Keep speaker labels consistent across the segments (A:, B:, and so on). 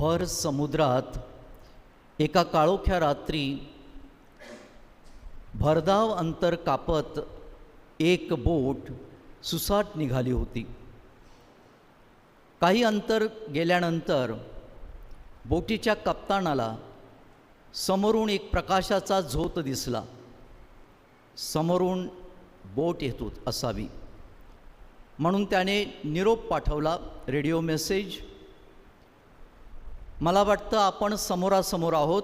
A: भर समुद्रात एका काळोख्या रात्री भरधाव अंतर कापत एक बोट सुसाट निघाली होती. काही अंतर गेल्यानंतर बोटीच्या कप्तानाला समोरून एक प्रकाशाचा झोत दिसला. समोरून बोट येत असावी. म्हणून त्याने निरोप पाठवला रेडिओ मेसेज मला वाटतं आपण समोरासमोर आहोत.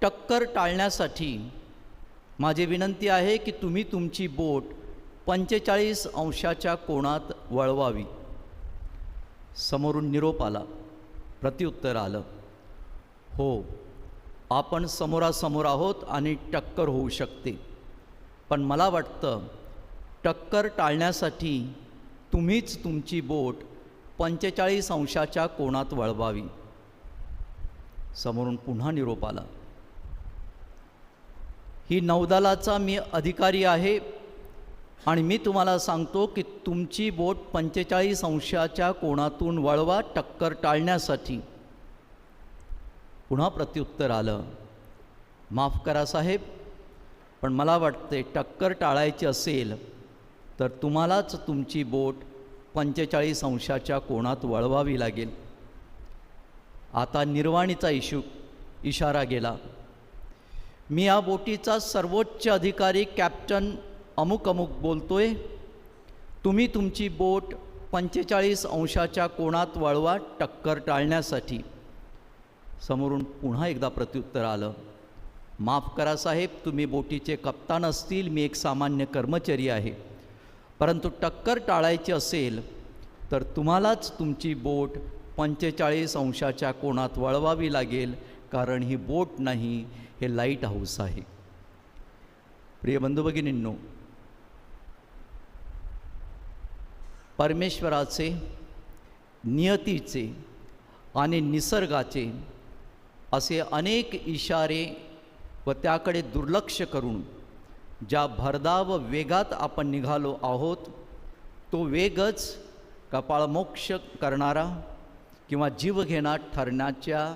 A: टक्कर टाळण्यासाठी माझी विनंती आहे की तुम्ही तुमची बोट पंचेचाळीस अंशाच्या कोणात वळवावी? समोरून निरोप आला. प्रत्युत्तर आलं. हो आपण समोरासमोर आहोत आणि टक्कर होऊ शकते. पण मला वाटतं टक्कर टाळण्यासाठी तुम्हीच तुमची बोट पंचेचाळीस अंशाच्या कोणात वळवावी? समोरून पुन्हा निरोप आला. ही नौदलाचा मी अधिकारी आहे आणि मी तुम्हाला सांगतो की तुमची बोट पंचेचाळीस अंशाच्या कोणातून वळवा टक्कर टाळण्यासाठी. पुन्हा प्रत्युत्तर आलं. माफ करा साहेब पण मला वाटते टक्कर टाळायची असेल तर तुम्हालाच तुमची बोट पंचेचाळीस अंशाच्या कोणात वळवावी लागेल? आता निर्वाणीचा इशू इशारा गेला. मी या बोटीचा सर्वोच्च अधिकारी कॅप्टन अमुक अमुक बोलतोय. तुम्ही तुमची बोट पंचेचाळीस अंशाच्या कोणात वळवा टक्कर टाळण्यासाठी. समोरून पुन्हा एकदा प्रत्युत्तर आलं. माफ करा साहेब तुम्ही बोटीचे कप्तान असतील मी एक सामान्य कर्मचारी आहे. परंतु टक्कर टाळायची असेल तर तुम्हालाच तुमची बोट पंचेचाळीस अंशाच्या कोणात वळवावी लागेल कारण ही बोट नाही हे लाइट हाऊस आहे. प्रिय बंधू भगिनींनो परमेश्वराचे नियतीचे आणि निसर्गाचे असे अनेक इशारे व त्याकडे दुर्लक्ष करून ज्या भरधाव वेगात आपण निघालो आहोत तो वेगच कपाळमोक्ष करणारा किंवा जीवघेणा ठरण्याच्या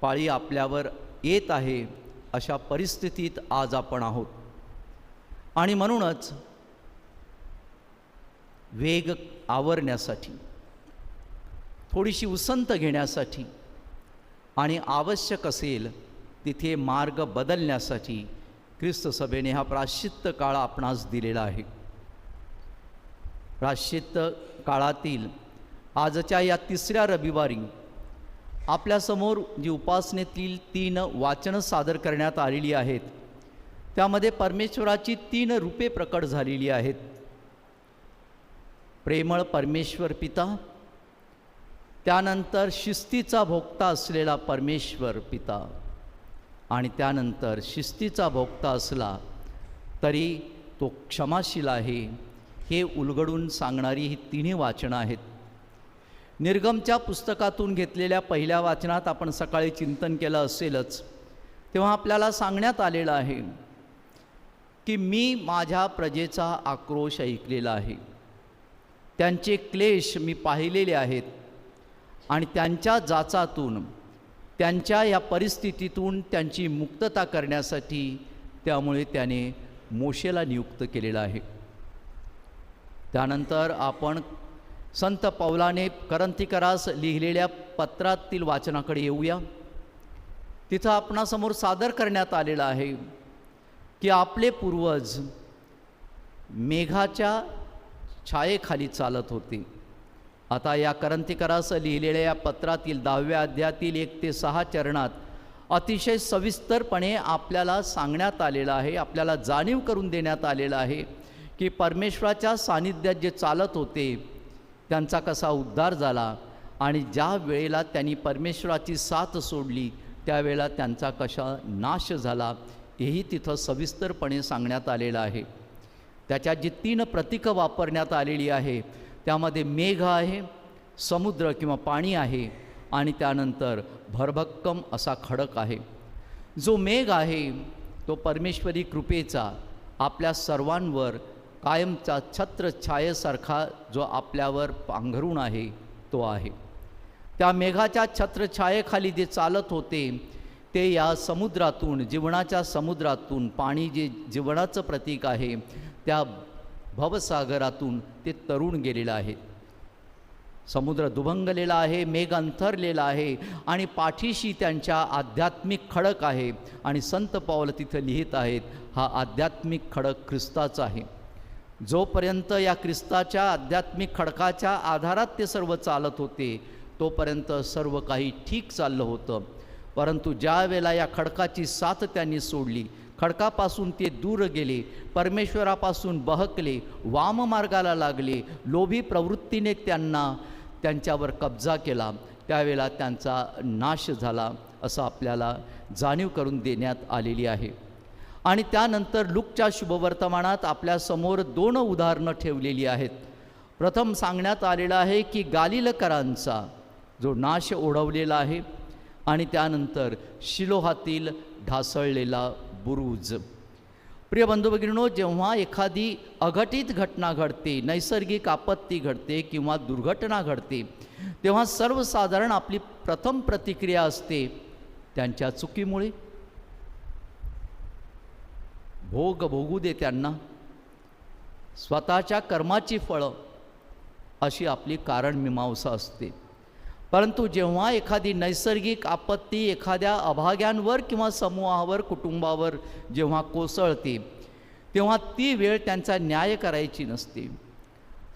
A: पाळी आपल्यावर येत आहे अशा परिस्थितीत आज आपण आहोत. आणि म्हणूनच वेग आवरण्यासाठी थोडीशी उसंत घेण्यासाठी आणि आवश्यक असेल तिथे मार्ग बदलण्यासाठी ख्रिस्त सभेने हा प्राश्चित्त काळ आपणास दिलेला आहे. प्राश्चित्त काळातील आजच्या या तिसऱ्या रविवारी आपल्यासमोर जी उपासनेतील तीन वाचनं सादर करण्यात आलेली आहेत त्यामध्ये परमेश्वराची तीन रूपे प्रकट झालेली आहेत. प्रेमळ परमेश्वर पिता त्यानंतर शिस्तीचा भोगता असलेला परमेश्वर पिता. आणि त्यानंतर शिस्तीचा भोगता असला तरी तो क्षमाशील आहे हे उलगडून सांगणारी ही तिन्ही वाचनं आहेत. निर्गमच्या पुस्तकातून घेतलेल्या पहिल्या वाचनात आपण सकाळी चिंतन केलं असेलच तेव्हा आपल्याला सांगण्यात आलेलं आहे की मी माझ्या प्रजेचा आक्रोश ऐकलेला आहे. त्यांचे क्लेश मी पाहिलेले आहेत आणि त्यांच्या जाचातून त्यांच्या या परिस्थितीतून त्यांची मुक्तता करण्यासाठी त्यामुळे त्याने मोशेला नियुक्त केलेलं आहे. त्यानंतर आपण संत पौलाने करंथिकरास लिहिलेल्या पत्रातील वाचनाकडे येऊया. तिथं आपणासमोर सादर करण्यात आलेलं आहे की आपले पूर्वज मेघाच्या छायेखाली चालत होते. आता या करंतिकरास लिहिलेल्या या पत्रातील दहाव्या अध्यायातील एक ते सहा चरणात अतिशय सविस्तरपणे आपल्याला सांगण्यात आलेलं आहे आपल्याला जाणीव करून देण्यात आलेलं आहे की परमेश्वराच्या सानिध्यात जे चालत होते त्यांचा कसा उद्धार झाला आणि ज्या वेळेला त्यांनी परमेश्वराची साथ सोडली त्यावेळेला त्यांचा कशा नाश झाला हेही तिथं सविस्तरपणे सांगण्यात आलेलं आहे. त्याच्या जी तीन प्रतीकं वापरण्यात आलेली आहे त्यामध्ये मेघ आहे समुद्र किंवा पाणी आहे आणि त्यानंतर भरभक्कम असा खडक आहे. जो मेघ आहे तो परमेश्वरी कृपेचा आपल्या सर्वांवर कायमचा छत्र छायेसारखा जो आपल्यावर पांघरून आहे तो आहे. त्या मेघाच्या छत्रछायेखाली जे चालत होते ते या समुद्रातून जीवनाच्या समुद्रातून पाणी जे जीवनाचं प्रतीक आहे त्या भवसागरातून ते तरुण गेलेलं आहे. समुद्र दुभंगलेला आहे मेघ अंथरलेला आहे आणि पाठीशी त्यांच्या आध्यात्मिक खडक आहे आणि संत पावलं तिथं लिहित आहेत हा आध्यात्मिक खडक ख्रिस्ताचा आहे. जोपर्यंत या ख्रिस्ताच्या आध्यात्मिक खडकाच्या आधारात ते सर्व चालत होते तोपर्यंत सर्व काही ठीक चाललं होतं. परंतु ज्या वेळेला या खडकाची साथ त्यांनी सोडली खडकापासून ते दूर गेले परमेश्वरापासून बहकले वाममार्गाला लागले. लोभी प्रवृत्तीने त्यांना त्यांच्यावर कब्जा केला. त्यावेळेला त्यांचा नाश झाला असं आपल्याला जाणीव करून देण्यात आलेली आहे. आणि त्यानंतर लुकच्या शुभवर्तमानात आपल्यासमोर दोन उदाहरणं ठेवलेली आहेत. प्रथम सांगण्यात आलेलं आहे की गालिलकरांचा जो नाश ओढवलेला आहे आणि त्यानंतर शिलोहातील ढासळलेला बुरुज. प्रिय बंधू जेव्हा एखादी अघटित घटना घडते नैसर्गिक आपत्ती घडते किंवा दुर्घटना घडते तेव्हा सर्वसाधारण आपली प्रथम प्रतिक्रिया असते त्यांच्या चुकीमुळे. भोग भोगू दे त्यांना. स्वतःच्या कर्माची फळं अशी आपली कारणमीमांसा असते. परंतु जेव्हा एखादी नैसर्गिक आपत्ती एखाद्या अभाग्यांवर किंवा समूहावर कुटुंबावर जेव्हा कोसळते तेव्हा ती वेळ त्यांचा न्याय करायची नसते.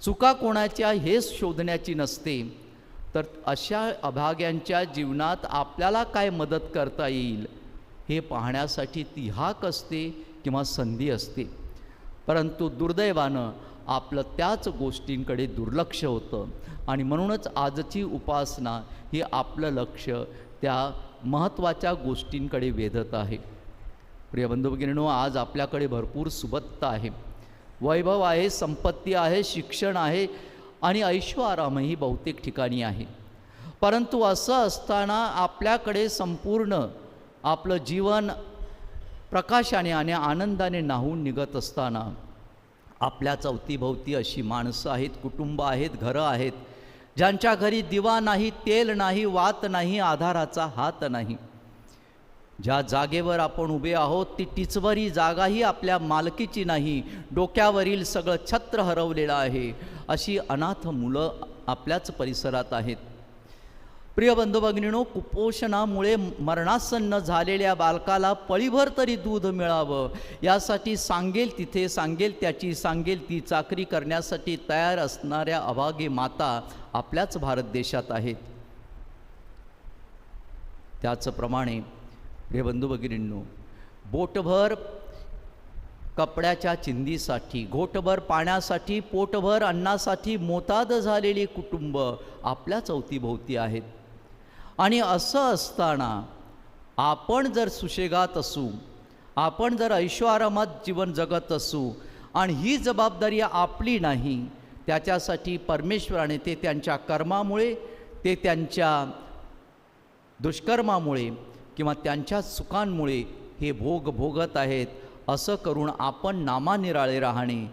A: चुका कोणाच्या हेच शोधण्याची नसते. तर अशा अभाग्यांच्या जीवनात आपल्याला काय मदत करता येईल हे पाहण्यासाठी ती हाक असते किंवा संधी असते. परंतु दुर्दैवानं आपलं त्याच गोष्टींकडे दुर्लक्ष होतं. आणि म्हणूनच आजची उपासना ही आपलं लक्ष त्या महत्त्वाच्या गोष्टींकडे वेधत आहे. प्रिय बंधू भगिनीनो आज आपल्याकडे भरपूर सुबत्ता आहे. वैभव आहे संपत्ती आहे शिक्षण आहे आणि ऐश्वारामही बहुतेक ठिकाणी आहे. परंतु असं असताना आपल्याकडे संपूर्ण आपलं जीवन प्रकाशाने आणि आनंदाने नाहून निघत असताना आपल्या चौथीभोवती अशी माणसं आहेत कुटुंब आहेत घरं आहेत. ज्यांच्या घरी दिवा नाही तेल नाही वात नाही आधाराचा हात नाही. ज्या जागेवर आपण उभे आहोत ती टिचवरी जागाही आपल्या मालकीची नाही. डोक्यावरील सगळं छत्र हरवलेलं आहे. अशी अनाथ मुलं आपल्याच परिसरात आहेत. प्रिय बंधुभगिनीनो कुपोषणामुळे मरणासन्न झालेल्या बालकाला पळीभर तरी दूध मिळावं. यासाठी सांगेल तिथे सांगेल त्याची सांगेल ती चाकरी करण्यासाठी तयार असणाऱ्या अभागी माता आपल्याच भारत देशात आहेत. त्याचप्रमाणे प्रिय बंधू भगिनींनो बोटभर कपड्याच्या चिंदीसाठी घोटभर पाण्यासाठी पोटभर अन्नासाठी मोताद झालेली कुटुंब आपल्या चौथीभोवती आहेत. आणि असं असताना आपण जर सुशेगात असू आपण जर ऐश्वारामात जीवन जगत असू आणि ही जबाबदारी आपली नाही त्याच्यासाठी परमेश्वराने ते त्यांच्या कर्मामुळे ते त्यांच्या दुष्कर्मामुळे किंवा त्यांच्या चुकांमुळे हे भोग भोगत आहेत असं करून आपण नामानिराळे राहणे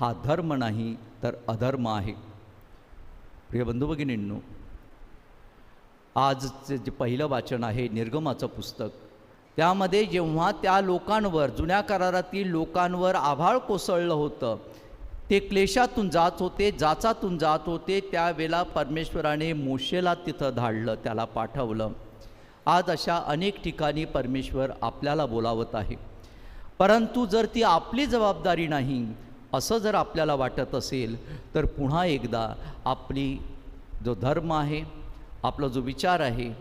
A: हा धर्म नाही तर अधर्म आहे. प्रिय बंधू भगिनींनो आजचे जे पहिलं वाचन आहे निर्गमाचं पुस्तक. त्यामध्ये जेव्हा त्या लोकांवर जुन्या करारातील लोकांवर आभाळ कोसळलं होतं ते क्लेशातून जात होते जाचातून जात होते त्यावेळेला परमेश्वराने मोशेला तिथं धाडलं त्याला पाठवलं. आज अशा अनेक ठिकाणी परमेश्वर आपल्याला बोलावत आहे. परंतु जर ती आपली जबाबदारी नाही असं जर आपल्याला वाटत असेल तर पुन्हा एकदा आपली जो धर्म आहे आपला जो विचार आहे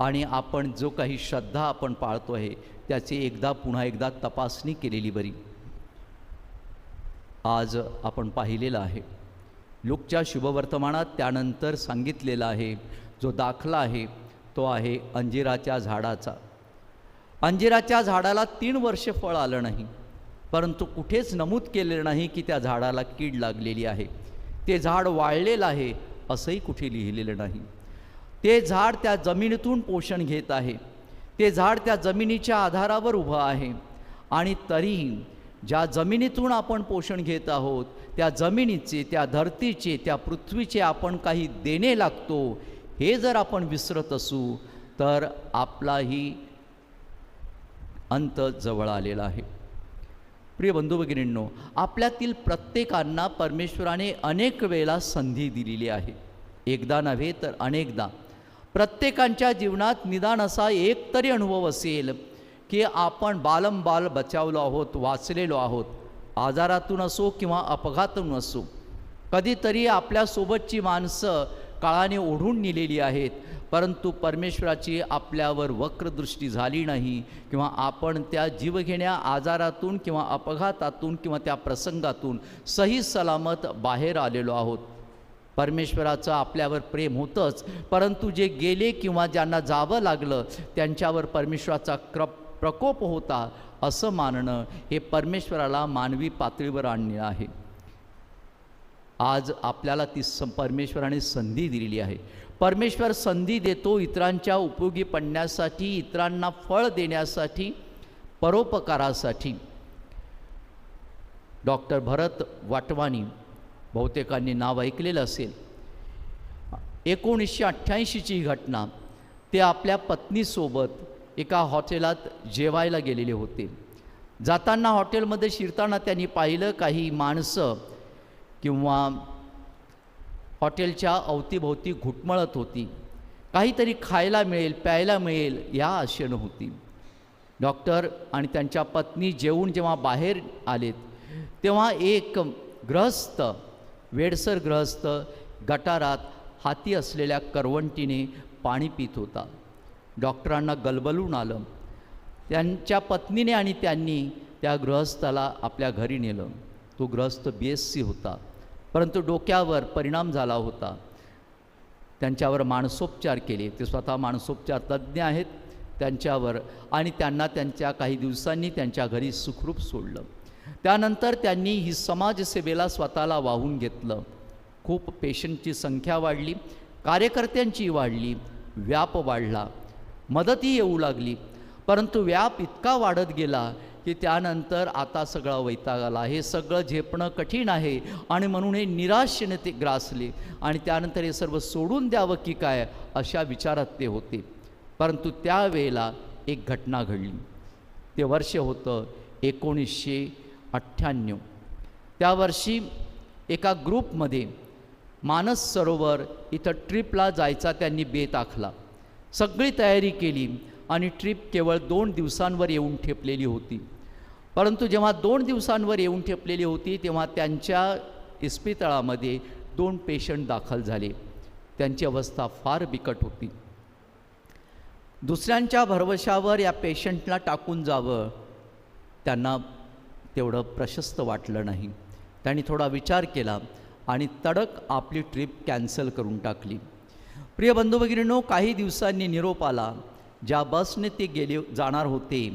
A: आणि आपण जो काही श्रद्धा आपण पाळतो आहे त्याची एकदा पुन्हा एकदा तपासणी केलेली बरी. आज आपण पाहिलेलं आहे. लोकच्या शुभवर्तमानात त्यानंतर सांगितलेला आहे जो दाखला आहे तो आहे अंजिराच्या झाडाचा. अंजिराच्या झाडाला तीन वर्ष फळ आलं नाही परंतु कुठेच नमूद केलेलं नाही की त्या झाडाला कीड लागलेली आहे. ते झाड वाळलेलं आहे असंही कुठे लिहिलेलं नाही. ते झाड त्या जमिनीतून पोषण घेत आहे. ते झाड त्या जमिनीच्या आधारावर उभं आहे. आणि तरीही ज्या जमिनीतून आपण पोषण घेत आहोत त्या जमिनीचे त्या धरतीचे त्या पृथ्वीचे आपण काही देणे लागतो हे जर आपण विसरत असू तर आपलाही अंत जवळ आलेला आहे. प्रिय बंधू भगिनींनो आपल्यातील प्रत्येकांना परमेश्वराने अनेक वेळेला संधी दिलेली आहे. एकदा नव्हे तर अनेकदा. प्रत्येकांच्या जीवनात निदान असा एक तरी अनुभव असेल की आपण बालंबाल बचावलो आहोत वाचलेलो आहोत. आजारातून असो किंवा अपघातून असो. कधीतरी आपल्यासोबतची माणसं काळाने ओढून नेलेली आहेत परंतु परमेश्वराची आपल्यावर वक्रदृष्टी झाली नाही किंवा आपण त्या जीवघेण्या आजारातून किंवा अपघातातून किंवा त्या प्रसंगातून सही सलामत बाहेर आलेलो आहोत. परमेश्वराचं आपल्यावर प्रेम होतंच. परंतु जे गेले किंवा ज्यांना जावं लागलं त्यांच्यावर परमेश्वराचा क्र प्रकोप होता असं मानणं हे परमेश्वराला मानवी पातळीवर आणणे आहे. आज आपल्याला ती सं परमेश्वराने संधी दिलेली आहे. परमेश्वर संधी देतो इतरांच्या उपयोगी पडण्यासाठी इतरांना फळ देण्यासाठी परोपकारासाठी. डॉक्टर भरत वाटवानी बहुतेकांनी नाव ऐकलेलं असेल. एकोणीसशे अठ्ठ्याऐंशीची ही घटना ते आपल्या पत्नीसोबत एका हॉटेलात जेवायला गेलेले होते. जाताना हॉटेलमध्ये शिरताना त्यांनी पाहिलं काही माणसं किंवा हॉटेलच्या अवतीभोवती घुटमळत होती. काहीतरी खायला मिळेल प्यायला मिळेल या आशेनं होती. डॉक्टर आणि त्यांच्या पत्नी जेवून जेव्हा बाहेर आलेत तेव्हा एक ग्रहस्थ वेडसर ग्रहस्थ गटारात हाती असलेल्या करवंटीने पाणी पित होता. डॉक्टरांना गलबलून आलं. त्यांच्या पत्नीने आणि त्यांनी त्या गृहस्थाला आपल्या घरी नेलं. तो गृहस्थ बी एस सी होता. परंतु डोक्यावर परिणाम झाला होता. त्यांच्यावर मानसोपचार केले. ते स्वतः मानसोपचार तज्ज्ञ आहेत. त्यांच्यावर आणि त्यांना त्यांच्या काही दिवसांनी त्यांच्या घरी सुखरूप सोडलं. त्यानंतर त्यांनी ही समाजसेवेला स्वतःला वाहून घेतलं. खूप पेशंटची संख्या वाढली कार्यकर्त्यांची वाढली व्याप वाढला. मदतही येऊ लागली. परंतु व्याप इतका वाढत गेला की त्यानंतर आता सगळा वैताग आला हे सगळं झेपणं कठीण आहे आणि म्हणून हे निराशेने ते ग्रासले आणि त्यानंतर हे सर्व सोडून द्यावं की काय अशा विचारात ते होते. परंतु त्यावेळेला एक घटना घडली. ते वर्ष होतं एकोणीसशे अठ्ठ्याण्णव. त्या वर्षी एका ग्रुपमध्ये मानस सरोवर इथं ट्रिपला जायचा त्यांनी बेत आखला. सगळी तयारी केली आणि ट्रिप केवळ दोन दिवसांवर येऊन ठेपलेली होती. परंतु जेव्हा दोन दिवसांवर येऊन ठेपलेली होती तेव्हा त्यांच्या इस्पितळामध्ये दोन पेशंट दाखल झाले. त्यांची अवस्था फार बिकट होती. दुसऱ्यांच्या भरवशावर या पेशंटला टाकून जावं त्यांना तेवढं प्रशस्त वाटलं नाही. त्यांनी थोडा विचार केला आणि तडक आपली ट्रिप कॅन्सल करून टाकली. प्रिय बंधू भगिनींनो काही दिवसांनी निरोप आला. ज्या बसने ते गेले जाणार होते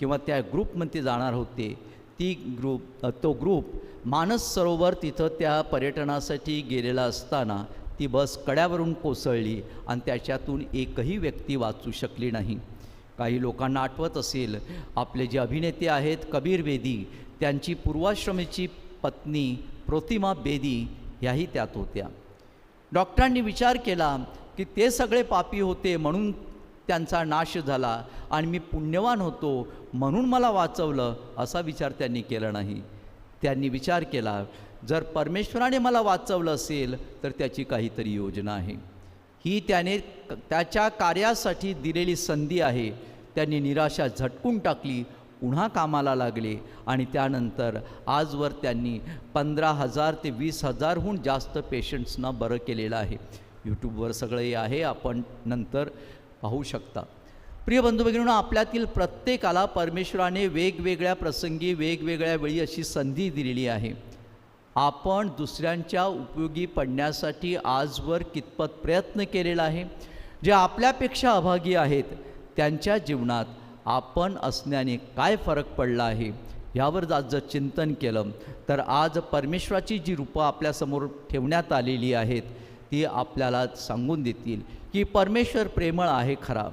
A: किंवा त्या ग्रुपमध्ये जाणार होते ती ग्रुप तो ग्रुप मानस सरोवर तिथं त्या पर्यटनासाठी गेलेला असताना ती बस कड्यावरून कोसळली आणि त्याच्यातून एकही व्यक्ती वाचू शकली नाही. काही लोकांना आठवत असेल आपले जे अभिनेते आहेत कबीर वेदी त्यांची पूर्वाश्रमीची पत्नी प्रतिमा बेदी ह्याही त्यात होत्या. डॉक्टरांनी विचार केला की ते सगळे पापी होते म्हणून त्यांचा नाश झाला आणि मी पुण्यवान होतो म्हणून मला वाचवलं असा विचार त्यांनी केला नाही. त्यांनी विचार केला जर परमेश्वराने मला वाचवलं असेल तर त्याची काहीतरी योजना आहे. ही त्याने त्याच्या कार्यासाठी दिलेली संधी आहे. त्यांनी निराशा झटकून टाकली पुन्हा कामाला लागले आणि त्यानंतर आजवर त्यांनी पंधरा हजार ते वीस हजारहून जास्त पेशंट्सना बरं केलेलं आहे. यूट्यूबवर सगळं हे आहे आपण नंतर पाहू शकता. प्रिय बंधू भगिनीनं आपल्यातील प्रत्येकाला परमेश्वराने वेगवेगळ्या प्रसंगी वेगवेगळ्या वेळी अशी संधी दिलेली आहे. आपण दुसऱ्यांच्या उपयोगी पडण्यासाठी आजवर कितपत प्रयत्न केलेला आहे? जे आपल्यापेक्षा अभागी आहेत त्यांच्या जीवनात आपण असण्याने काय फरक पडला आहे? यावर आज जर चिंतन केलं तर आज परमेश्वराची जी रूपं आपल्यासमोर ठेवण्यात आलेली आहेत ती आपल्याला सांगून देतील की परमेश्वर प्रेमळ आहे खरा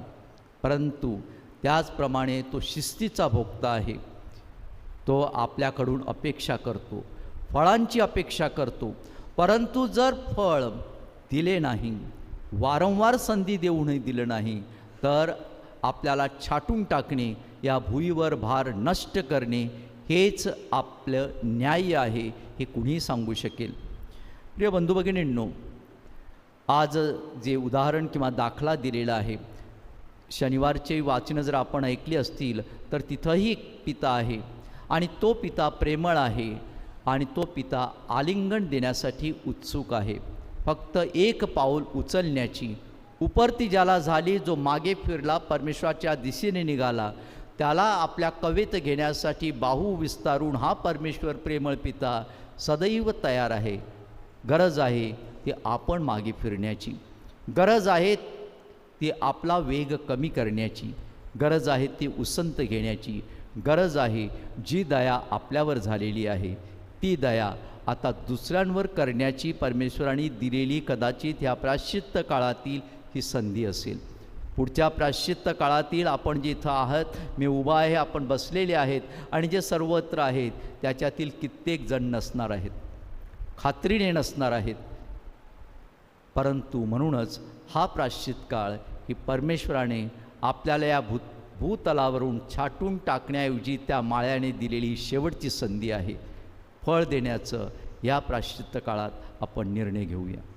A: परंतु त्याचप्रमाणे तो शिस्तीचा भोगता आहे. तो आपल्याकडून अपेक्षा करतो फळांची अपेक्षा करतो परंतु जर फळ दिले नाही वारंवार संधी देऊनही दिलं नाही तर आपल्याला छाटून टाकणे या भुईवर भार नष्ट करणे हेच आपलं न्याय आहे हे कुणीही सांगू शकेल. प्रिय बंधू भगिनींनो आज जे उदाहरण किंवा दाखला दिलेला आहे शनिवारचे वाचनं जर आपण ऐकली असतील तर तिथंही एक पिता आहे आणि तो पिता प्रेमळ आहे आणि तो पिता आलिंगन देण्यासाठी उत्सुक आहे. फक्त एक पाऊल उचलण्याची उपरती ज्याला झाली जो मागे फिरला परमेश्वराच्या दिशेने निघाला त्याला आपल्या कवेत घेण्यासाठी बाहू विस्तारून हा परमेश्वर प्रेमळ पिता सदैव तयार आहे. गरज आहे ती आपण मागे फिरण्याची. गरज आहे ती आपला वेग कमी करण्याची. गरज आहे ती उसंत घेण्याची. गरज आहे जी दया आपल्यावर झालेली आहे. ती दया आता दुसऱ्यांवर करण्याची परमेश्वराने दिलेली कदाचित ह्या प्राश्चित्त काळातील ही संधी असेल. पुढच्या प्राश्चित्त काळातील आपण जिथं आहात मी उभा आहे आपण बसलेले आहेत आणि जे सर्वत्र आहेत त्याच्यातील कित्येक जण नसणार आहेत. खात्रीने नसणार आहेत. परंतु म्हणूनच हा प्राश्चित काळ ही परमेश्वराने आपल्याला या भूत भूतलावरून छाटून टाकण्याऐवजी त्या माळ्याने दिलेली शेवटची संधी आहे. फळ देण्याचं या प्राश्चित्त काळात आपण निर्णय घेऊया.